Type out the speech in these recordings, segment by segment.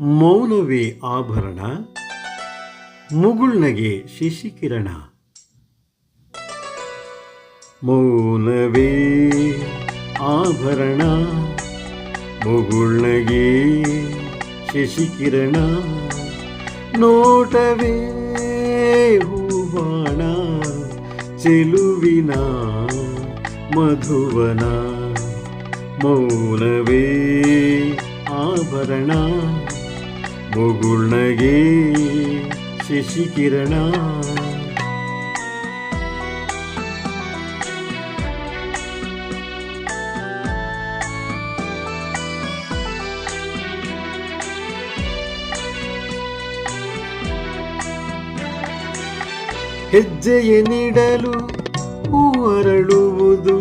ಮೌನವೇ ಆಭರಣ ಮುಗುಳ್ನಗೆ ಶಿಶಿಕಿರಣ. ಮೌನವೇ ಆಭರಣ ಮುಗುಳ್ನಗೆ ಶಶಿಕಿರಣ. ನೋಟವೇ ಹೂವಾಣ ಚೆಲುವಿನ ಮಧುವನ. ಮೌನವೇ ಆಭರಣ ಮುಗುಳ್ನಗೆ ಶಶಿಕಿರಣ ಹೆಜ್ಜೆಯ ನೀಡಲು ಹೂವರಳುವುದು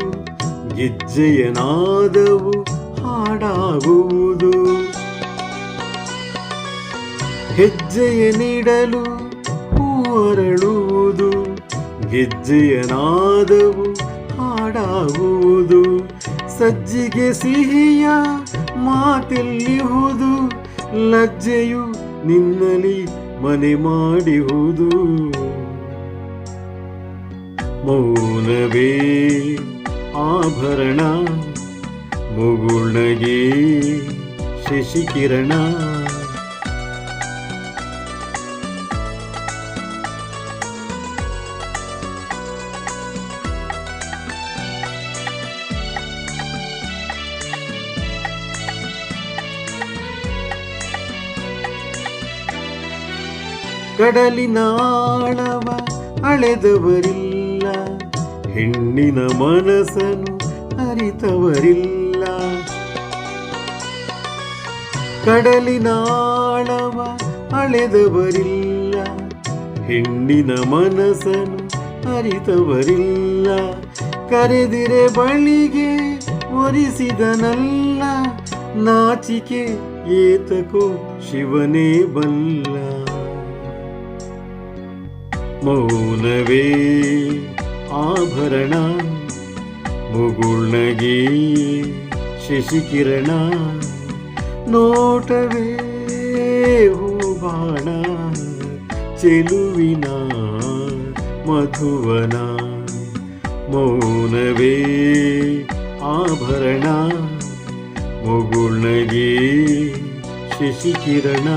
ಗೆಜ್ಜೆಯ ನಾದವು ಹಾಡಾಗುವುದು ಹೆಜ್ಜೆಯ ನೀಡಲು ಹೂವರಳುವುದು. ಗೆಜ್ಜೆಯ ನಾದವು ಹಾಡಾಗುವುದು. ಸಜ್ಜಿಗೆ ಸಿಹಿಯ ಮಾತಿಲ್ಲಿಹುದು. ಲಜ್ಜೆಯು ನಿನ್ನಲಿ ಮನೆ ಮಾಡಿಹುದು. ಮೌನವೇ ಆಭರಣ. ಮುಗುಳ್ನಗೆ ಶಶಿಕಿರಣ ಕಡಲಿನಾಳವ ಅಳೆದವರಿಲ್ಲ ಹೆಣ್ಣಿನ ಮನಸ್ಸನ್ನು ಅರಿತವರಿಲ್ಲ ಕಡಲಿನಾಳವ ಅಳೆದವರಿಲ್ಲ. ಹೆಣ್ಣಿನ ಮನಸ್ಸನ್ನು ಅರಿತವರಿಲ್ಲ. ಕರೆದಿರೆ ಬಳಿಗೆ ಒರಿಸಿದನಲ್ಲ. ನಾಚಿಕೆ ಏತಕೋ ಶಿವನೇ ಬಲ್ಲ. ಮೌನವೇ ಆಭರಣ. ಮುಗುಳ್ನಗೆ ಶಶಿಕಿರಣ. ನೋಟವೇ ಹೂಬಾಣ ಚೆಲುವಿನ ಮಧುವನ ಮೌನವೇ ಆಭರಣ ಮುಗುಳ್ನಗೆ ಶಶಿಕಿರಣ.